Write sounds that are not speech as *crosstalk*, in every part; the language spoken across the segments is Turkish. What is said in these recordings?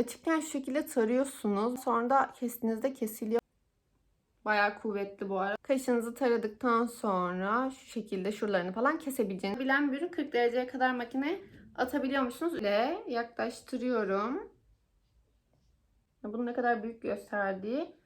Açıkken şu şekilde tarıyorsunuz. Sonra da kestiğinizde kesiliyor. Bayağı kuvvetli bu ara. Kaşınızı taradıktan sonra şu şekilde şuralarını falan kesebileceğiniz. Bilen bir ürün 40 dereceye kadar makineye atabiliyor musunuz? Ile yaklaştırıyorum. Bunun ne kadar büyük gösterdiği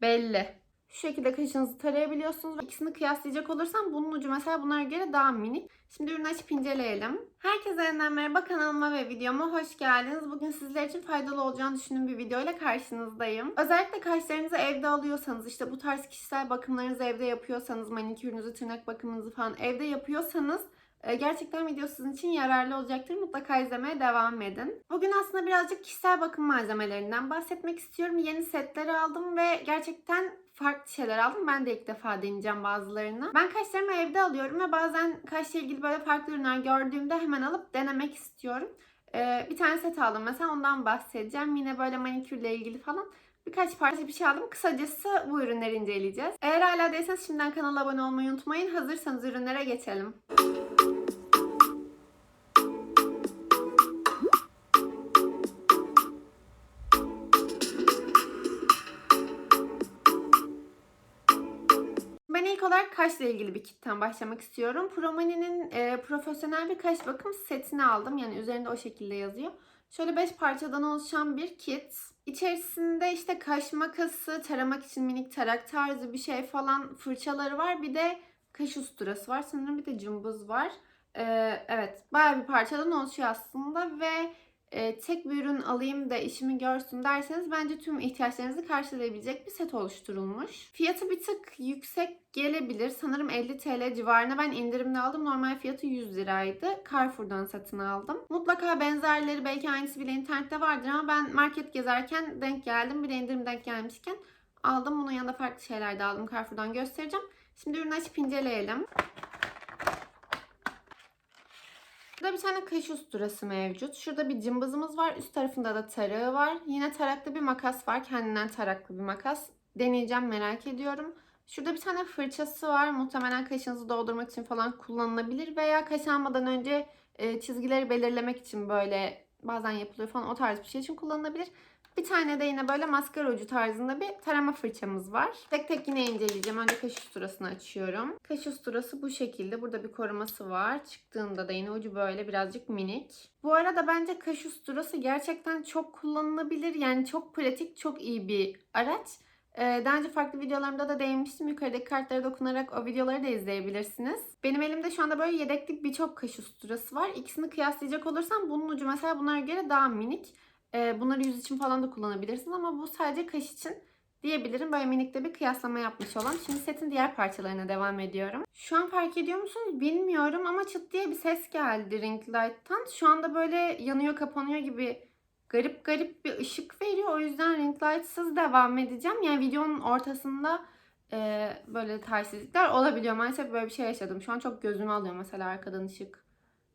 belli. Şu şekilde kaşınızı tarayabiliyorsunuz. İkisini kıyaslayacak olursam bunun ucu mesela bunlara göre daha minik. Şimdi ürünü açıp inceleyelim. Herkese yeniden merhaba kanalıma ve videoma hoş geldiniz. Bugün sizler için faydalı olacağını düşündüğüm bir videoyla karşınızdayım. Özellikle kaşlarınızı evde alıyorsanız, işte bu tarz kişisel bakımlarınızı evde yapıyorsanız, manikürünüzü, tırnak bakımınızı falan evde yapıyorsanız e, Gerçekten video sizin için yararlı olacaktır. Mutlaka izlemeye devam edin. Bugün aslında birazcık kişisel bakım malzemelerinden bahsetmek istiyorum. Yeni setler aldım ve gerçekten farklı şeyler aldım. Ben de ilk defa deneyeceğim bazılarını. Ben kaşlarımı evde alıyorum ve bazen kaşla ilgili böyle farklı ürünler gördüğümde hemen alıp denemek istiyorum. Ee, bir tane set aldım mesela ondan bahsedeceğim. Yine böyle manikürle ilgili falan birkaç parça bir şey aldım. Kısacası bu ürünleri inceleyeceğiz. Eğer hala değilseniz şimdiden kanala abone olmayı unutmayın. Hazırsanız ürünlere geçelim. Olarak kaşla ilgili bir kitten başlamak istiyorum. Promani'nin e, profesyonel bir kaş bakım setini aldım. Yani üzerinde o şekilde yazıyor. Şöyle 5 parçadan oluşan bir kit. İçerisinde işte kaş makası, taramak için minik tarak tarzı bir şey falan fırçaları var. Bir de kaş usturası var. Sanırım bir de cımbız var. Ee, evet bayağı bir parçadan oluşuyor aslında ve e, tek bir ürün alayım da işimi görsün derseniz bence tüm ihtiyaçlarınızı karşılayabilecek bir set oluşturulmuş. Fiyatı bir tık yüksek gelebilir. Sanırım 50 TL civarına ben indirimde aldım. Normal fiyatı 100 liraydı. Carrefour'dan satın aldım. Mutlaka benzerleri belki aynısı bile internette vardır ama ben market gezerken denk geldim. Bir indirim denk gelmişken aldım. Bunun yanında farklı şeyler de aldım. Carrefour'dan göstereceğim. Şimdi ürünü açıp inceleyelim. Burada bir tane kaş usturası mevcut. Şurada bir cımbızımız var. Üst tarafında da tarağı var. Yine taraklı bir makas var. Kendinden taraklı bir makas. Deneyeceğim merak ediyorum. Şurada bir tane fırçası var. Muhtemelen kaşınızı doldurmak için falan kullanılabilir. Veya kaş almadan önce e, çizgileri belirlemek için böyle bazen yapılıyor falan o tarz bir şey için kullanılabilir. Bir tane de yine böyle maskara ucu tarzında bir tarama fırçamız var. Tek tek yine inceleyeceğim. Önce kaş usturasını açıyorum. Kaş usturası bu şekilde. Burada bir koruması var. Çıktığında da yine ucu böyle birazcık minik. Bu arada bence kaş usturası gerçekten çok kullanılabilir. Yani çok pratik, çok iyi bir araç. Ee, daha önce farklı videolarımda da değinmiştim. Yukarıdaki kartlara dokunarak o videoları da izleyebilirsiniz. Benim elimde şu anda böyle yedeklik birçok kaş usturası var. İkisini kıyaslayacak olursam bunun ucu mesela bunlara göre daha minik. Ee, bunları yüz için falan da kullanabilirsiniz ama bu sadece kaş için diyebilirim. Böyle minik de bir kıyaslama yapmış olan. Şimdi setin diğer parçalarına devam ediyorum. Şu an fark ediyor musunuz bilmiyorum ama çıt diye bir ses geldi ring light'tan. Şu anda böyle yanıyor kapanıyor gibi garip garip bir ışık veriyor. O yüzden ring light'sız devam edeceğim. Yani videonun ortasında e, böyle tersizlikler olabiliyor. Maalesef böyle bir şey yaşadım. Şu an çok gözümü alıyor mesela arkadan ışık.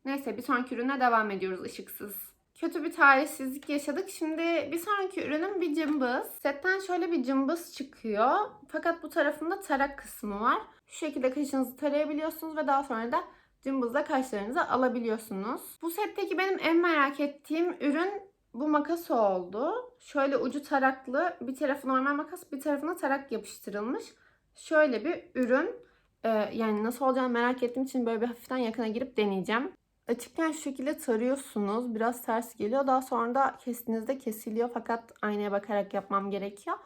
Neyse bir sonraki ürüne devam ediyoruz ışıksız. Kötü bir talihsizlik yaşadık. Şimdi bir sonraki ürünüm bir cımbız. Setten şöyle bir cımbız çıkıyor. Fakat bu tarafında tarak kısmı var. Şu şekilde kaşınızı tarayabiliyorsunuz ve daha sonra da cımbızla kaşlarınızı alabiliyorsunuz. Bu setteki benim en merak ettiğim ürün bu makas oldu. Şöyle ucu taraklı. Bir tarafı normal makas, bir tarafına tarak yapıştırılmış. Şöyle bir ürün. Ee, yani nasıl olacağını merak ettiğim için böyle bir hafiften yakına girip deneyeceğim. Açıkken şu şekilde tarıyorsunuz. Biraz ters geliyor. Daha sonra da kestiğinizde kesiliyor. Fakat aynaya bakarak yapmam gerekiyor.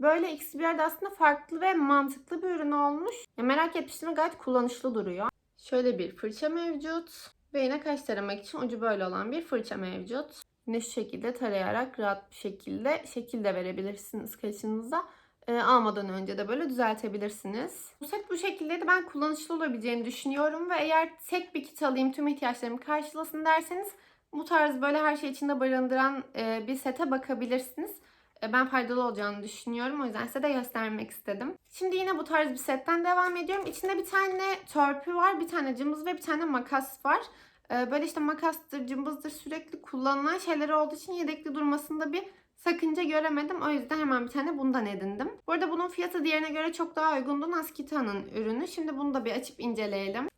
Böyle ikisi bir yerde aslında farklı ve mantıklı bir ürün olmuş. Ya merak etmiştim gayet kullanışlı duruyor. Şöyle bir fırça mevcut. Ve yine kaş taramak için ucu böyle olan bir fırça mevcut. Yine şu şekilde tarayarak rahat bir şekilde şekil de verebilirsiniz kaşınıza. E, almadan önce de böyle düzeltebilirsiniz. Bu set bu şekildeydi. Ben kullanışlı olabileceğini düşünüyorum ve eğer tek bir kit alayım tüm ihtiyaçlarımı karşılasın derseniz bu tarz böyle her şey içinde barındıran e, bir sete bakabilirsiniz. E, ben faydalı olacağını düşünüyorum. O yüzden size de göstermek istedim. Şimdi yine bu tarz bir setten devam ediyorum. İçinde bir tane törpü var, bir tane cımbız ve bir tane makas var. E, böyle işte makastır, cımbızdır sürekli kullanılan şeyler olduğu için yedekli durmasında bir sakınca göremedim. O yüzden hemen bir tane bundan edindim. Bu arada bunun fiyatı diğerine göre çok daha uygundu. Naskita'nın ürünü. Şimdi bunu da bir açıp inceleyelim.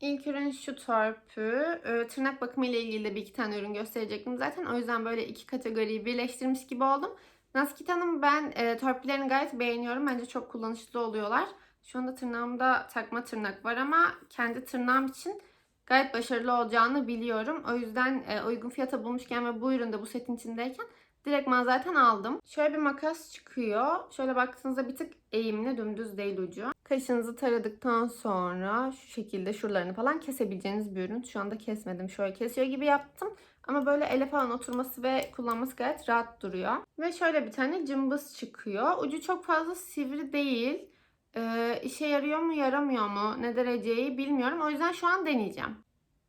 İlk ürün şu törpü. Ee, tırnak bakımı ile ilgili de bir iki tane ürün gösterecektim zaten. O yüzden böyle iki kategoriyi birleştirmiş gibi oldum. Naskit Hanım ben e, törpülerini gayet beğeniyorum. Bence çok kullanışlı oluyorlar. Şu anda tırnağımda takma tırnak var ama kendi tırnağım için gayet başarılı olacağını biliyorum. O yüzden e, uygun fiyata bulmuşken ve bu üründe bu setin içindeyken direktman zaten aldım. Şöyle bir makas çıkıyor. Şöyle baktığınızda bir tık eğimli dümdüz değil ucu. Kaşınızı taradıktan sonra şu şekilde şuralarını falan kesebileceğiniz bir ürün. Şu anda kesmedim. Şöyle kesiyor gibi yaptım. Ama böyle ele falan oturması ve kullanması gayet rahat duruyor. Ve şöyle bir tane cımbız çıkıyor. Ucu çok fazla sivri değil. Ee, işe yarıyor mu yaramıyor mu ne dereceyi bilmiyorum. O yüzden şu an deneyeceğim.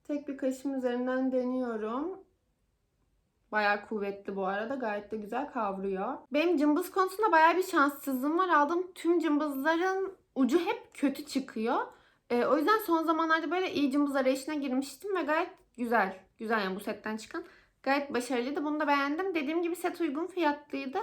Tek bir kaşım üzerinden deniyorum. Bayağı kuvvetli bu arada. Gayet de güzel kavruyor. Benim cımbız konusunda bayağı bir şanssızlığım var. Aldığım tüm cımbızların ucu hep kötü çıkıyor. Ee, o yüzden son zamanlarda böyle iyi cımbız arayışına girmiştim ve gayet güzel. Güzel yani bu setten çıkan. Gayet başarılıydı. Bunu da beğendim. Dediğim gibi set uygun fiyatlıydı.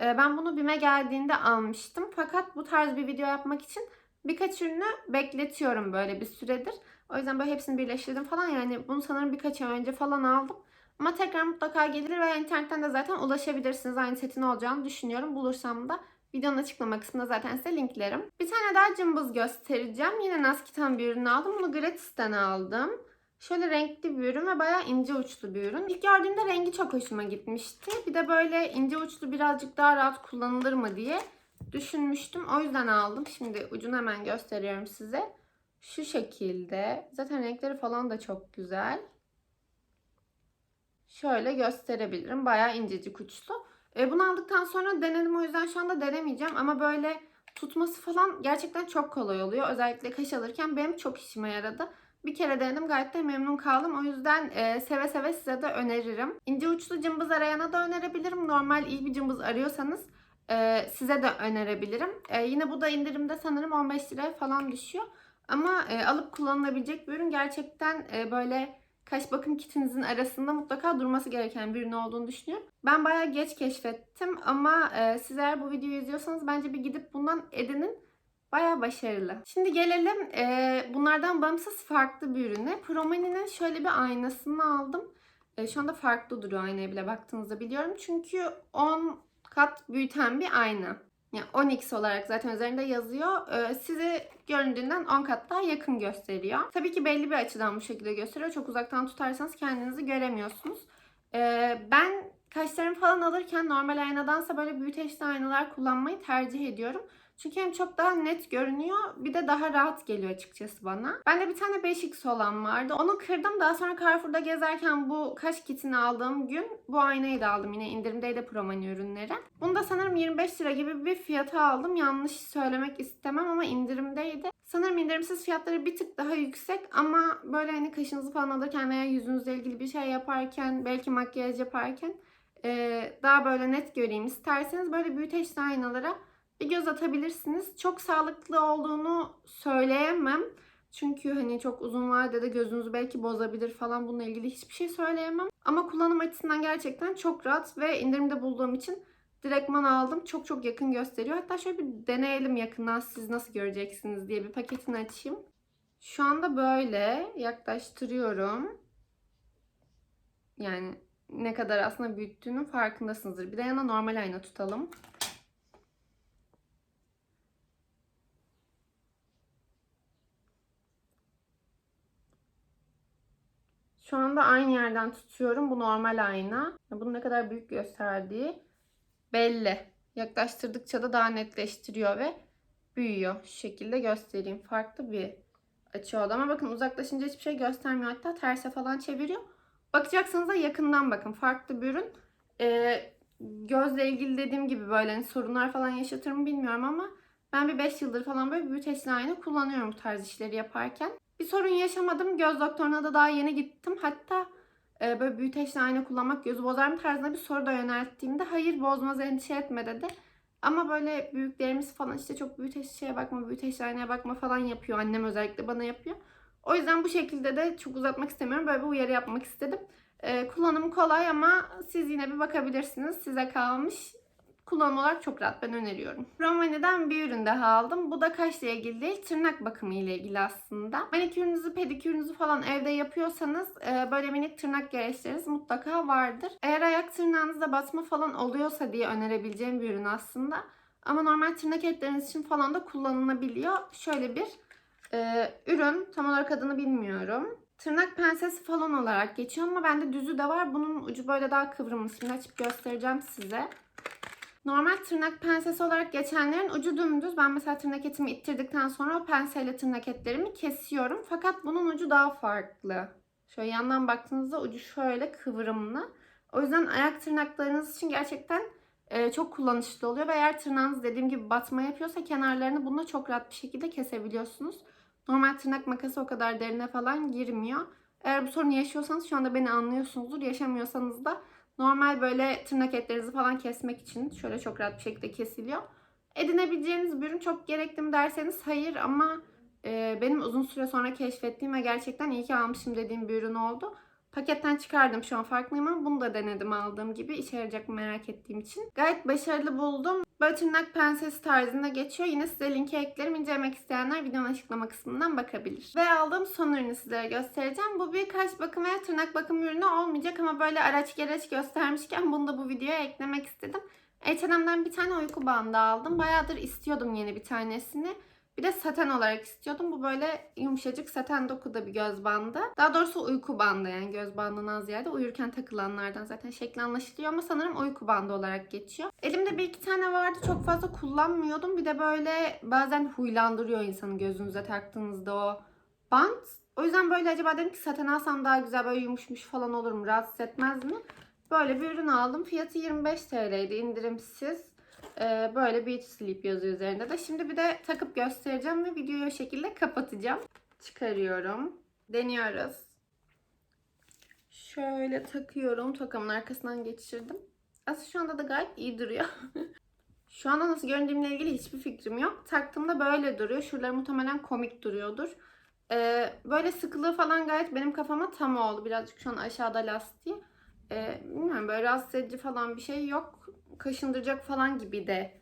Ee, ben bunu BİM'e geldiğinde almıştım. Fakat bu tarz bir video yapmak için birkaç ürünü bekletiyorum böyle bir süredir. O yüzden böyle hepsini birleştirdim falan. Yani bunu sanırım birkaç ay önce falan aldım. Ama tekrar mutlaka gelir ve internetten de zaten ulaşabilirsiniz. Aynı setin olacağını düşünüyorum. Bulursam da videonun açıklama kısmında zaten size linklerim. Bir tane daha cımbız göstereceğim. Yine Naskit'ten bir ürün aldım. Bunu Gratis'ten aldım. Şöyle renkli bir ürün ve bayağı ince uçlu bir ürün. İlk gördüğümde rengi çok hoşuma gitmişti. Bir de böyle ince uçlu birazcık daha rahat kullanılır mı diye düşünmüştüm. O yüzden aldım. Şimdi ucunu hemen gösteriyorum size. Şu şekilde. Zaten renkleri falan da çok güzel. Şöyle gösterebilirim. Bayağı incecik uçlu. E, bunu aldıktan sonra denedim o yüzden şu anda denemeyeceğim. Ama böyle tutması falan gerçekten çok kolay oluyor. Özellikle kaş alırken benim çok işime yaradı. Bir kere denedim gayet de memnun kaldım. O yüzden e, seve seve size de öneririm. İnce uçlu cımbız arayana da önerebilirim. Normal iyi bir cımbız arıyorsanız e, size de önerebilirim. E, yine bu da indirimde sanırım 15 liraya falan düşüyor. Ama e, alıp kullanılabilecek bir ürün. Gerçekten e, böyle kaş bakım kitinizin arasında mutlaka durması gereken bir ürün olduğunu düşünüyorum. Ben bayağı geç keşfettim ama e, siz eğer bu videoyu izliyorsanız bence bir gidip bundan edinin. Bayağı başarılı. Şimdi gelelim e, bunlardan bağımsız farklı bir ürüne. Promani'nin şöyle bir aynasını aldım. E, şu anda farklı duruyor aynaya bile baktığınızda biliyorum. Çünkü 10 kat büyüten bir ayna. Yani 10x olarak zaten üzerinde yazıyor. Ee, sizi göründüğünden 10 kat daha yakın gösteriyor. Tabii ki belli bir açıdan bu şekilde gösteriyor. Çok uzaktan tutarsanız kendinizi göremiyorsunuz. Ee, ben kaşlarımı falan alırken normal aynadansa böyle büyüteçli aynalar kullanmayı tercih ediyorum. Çünkü hem çok daha net görünüyor bir de daha rahat geliyor açıkçası bana. Bende bir tane 5x olan vardı. Onu kırdım. Daha sonra Carrefour'da gezerken bu kaş kitini aldığım gün bu aynayı da aldım. Yine indirimdeydi Promani ürünleri. Bunu da sanırım 25 lira gibi bir fiyata aldım. Yanlış söylemek istemem ama indirimdeydi. Sanırım indirimsiz fiyatları bir tık daha yüksek ama böyle hani kaşınızı falan alırken veya yüzünüzle ilgili bir şey yaparken belki makyaj yaparken daha böyle net göreyim isterseniz böyle büyüteçli aynalara bir göz atabilirsiniz. Çok sağlıklı olduğunu söyleyemem. Çünkü hani çok uzun vadede gözünüzü belki bozabilir falan bununla ilgili hiçbir şey söyleyemem. Ama kullanım açısından gerçekten çok rahat ve indirimde bulduğum için direktman aldım. Çok çok yakın gösteriyor. Hatta şöyle bir deneyelim yakından siz nasıl göreceksiniz diye bir paketini açayım. Şu anda böyle yaklaştırıyorum. Yani ne kadar aslında büyüttüğünün farkındasınızdır. Bir de yana normal ayna tutalım. Anda aynı yerden tutuyorum. Bu normal ayna. Bunu ne kadar büyük gösterdiği belli. Yaklaştırdıkça da daha netleştiriyor ve büyüyor. Şu şekilde göstereyim. Farklı bir açı oldu. Ama bakın uzaklaşınca hiçbir şey göstermiyor. Hatta terse falan çeviriyor. Bakacaksanız da yakından bakın. Farklı bir ürün. Ee, gözle ilgili dediğim gibi böyle hani sorunlar falan yaşatır mı bilmiyorum ama ben bir 5 yıldır falan böyle büyüteçli ayna kullanıyorum bu tarz işleri yaparken. Bir sorun yaşamadım. Göz doktoruna da daha yeni gittim. Hatta e, böyle büyüteçli ayna kullanmak gözü bozar mı tarzında bir soru da yönelttiğimde hayır bozmaz endişe etme dedi. Ama böyle büyüklerimiz falan işte çok büyüteçli şeye bakma, büyüteçli aynaya bakma falan yapıyor. Annem özellikle bana yapıyor. O yüzden bu şekilde de çok uzatmak istemiyorum. Böyle bir uyarı yapmak istedim. E, kullanımı kolay ama siz yine bir bakabilirsiniz. Size kalmış. Kullanım olarak çok rahat. Ben öneriyorum. Romani'den bir ürün daha aldım. Bu da kaşla ilgili değil, tırnak bakımı ile ilgili aslında. Manikürünüzü, pedikürünüzü falan evde yapıyorsanız e, böyle minik tırnak gereçleriniz mutlaka vardır. Eğer ayak tırnağınızda batma falan oluyorsa diye önerebileceğim bir ürün aslında. Ama normal tırnak etleriniz için falan da kullanılabiliyor. Şöyle bir e, ürün. Tam olarak adını bilmiyorum. Tırnak pensesi falan olarak geçiyor ama bende düzü de var. Bunun ucu böyle daha kıvrımlı. Şimdi açıp göstereceğim size. Normal tırnak pensesi olarak geçenlerin ucu dümdüz. Ben mesela tırnak etimi ittirdikten sonra o penseyle tırnak etlerimi kesiyorum. Fakat bunun ucu daha farklı. Şöyle yandan baktığınızda ucu şöyle kıvrımlı. O yüzden ayak tırnaklarınız için gerçekten e, çok kullanışlı oluyor. Ve eğer tırnağınız dediğim gibi batma yapıyorsa kenarlarını bununla çok rahat bir şekilde kesebiliyorsunuz. Normal tırnak makası o kadar derine falan girmiyor. Eğer bu sorunu yaşıyorsanız şu anda beni anlıyorsunuzdur. Yaşamıyorsanız da normal böyle tırnak etlerinizi falan kesmek için şöyle çok rahat bir şekilde kesiliyor. Edinebileceğiniz bir ürün çok gerekli mi derseniz hayır ama e, benim uzun süre sonra keşfettiğim ve gerçekten iyi ki almışım dediğim bir ürün oldu. Paketten çıkardım şu an farklıyım ama bunu da denedim aldığım gibi. işe yarayacak merak ettiğim için. Gayet başarılı buldum. Böyle tırnak pensesi tarzında geçiyor. Yine size linki eklerim. İncelemek isteyenler videonun açıklama kısmından bakabilir. Ve aldığım son ürünü sizlere göstereceğim. Bu bir kaş bakım veya tırnak bakım ürünü olmayacak ama böyle araç gereç göstermişken bunu da bu videoya eklemek istedim. H&M'den bir tane uyku bandı aldım. Bayağıdır istiyordum yeni bir tanesini. Bir de saten olarak istiyordum. Bu böyle yumuşacık saten dokuda bir göz bandı. Daha doğrusu uyku bandı yani göz bandından ziyade uyurken takılanlardan zaten şekli anlaşılıyor ama sanırım uyku bandı olarak geçiyor. Elimde bir iki tane vardı. Çok fazla kullanmıyordum. Bir de böyle bazen huylandırıyor insanı gözünüze taktığınızda o bant. O yüzden böyle acaba dedim ki saten alsam daha güzel böyle yumuşmuş falan olur mu? Rahatsız etmez mi? Böyle bir ürün aldım. Fiyatı 25 TL'ydi indirimsiz. Ee, böyle Beauty Sleep yazıyor üzerinde de. Şimdi bir de takıp göstereceğim ve videoyu o şekilde kapatacağım. Çıkarıyorum. Deniyoruz. Şöyle takıyorum. Tokamın arkasından geçirdim. Aslında şu anda da gayet iyi duruyor. *laughs* şu anda nasıl göründüğümle ilgili hiçbir fikrim yok. Taktığımda böyle duruyor. Şuraları muhtemelen komik duruyordur. Ee, böyle sıkılığı falan gayet benim kafama tam oldu. Birazcık şu an aşağıda lastiği. Ee, bilmiyorum böyle rahatsız edici falan bir şey yok. Kaşındıracak falan gibi de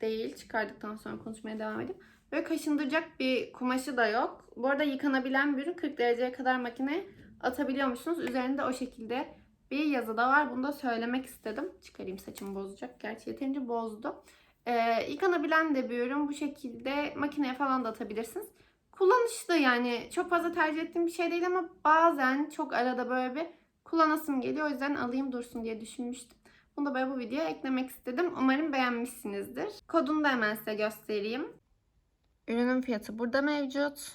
değil. Çıkardıktan sonra konuşmaya devam edeyim. Böyle kaşındıracak bir kumaşı da yok. Bu arada yıkanabilen bir ürün 40 dereceye kadar makineye atabiliyormuşsunuz. Üzerinde o şekilde bir yazı da var. Bunu da söylemek istedim. Çıkarayım saçımı bozacak. Gerçi yeterince bozdu. Ee, yıkanabilen de bir ürün. Bu şekilde makineye falan da atabilirsiniz. Kullanışlı yani. Çok fazla tercih ettiğim bir şey değil ama bazen çok arada böyle bir kullanasım geliyor. O yüzden alayım dursun diye düşünmüştüm. Bunu da böyle bu videoya eklemek istedim. Umarım beğenmişsinizdir. Kodunu da hemen size göstereyim. Ürünün fiyatı burada mevcut.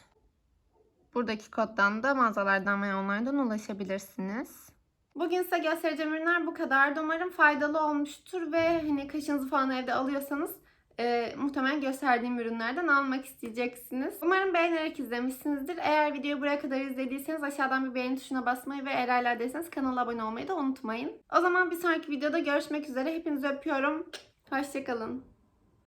Buradaki koddan da mağazalardan ve onlardan ulaşabilirsiniz. Bugün size göstereceğim ürünler bu kadardı. Umarım faydalı olmuştur ve hani kaşınızı falan evde alıyorsanız e, muhtemelen gösterdiğim ürünlerden almak isteyeceksiniz. Umarım beğenerek izlemişsinizdir. Eğer videoyu buraya kadar izlediyseniz aşağıdan bir beğeni tuşuna basmayı ve eğer hala kanala abone olmayı da unutmayın. O zaman bir sonraki videoda görüşmek üzere. Hepinizi öpüyorum. Hoşçakalın.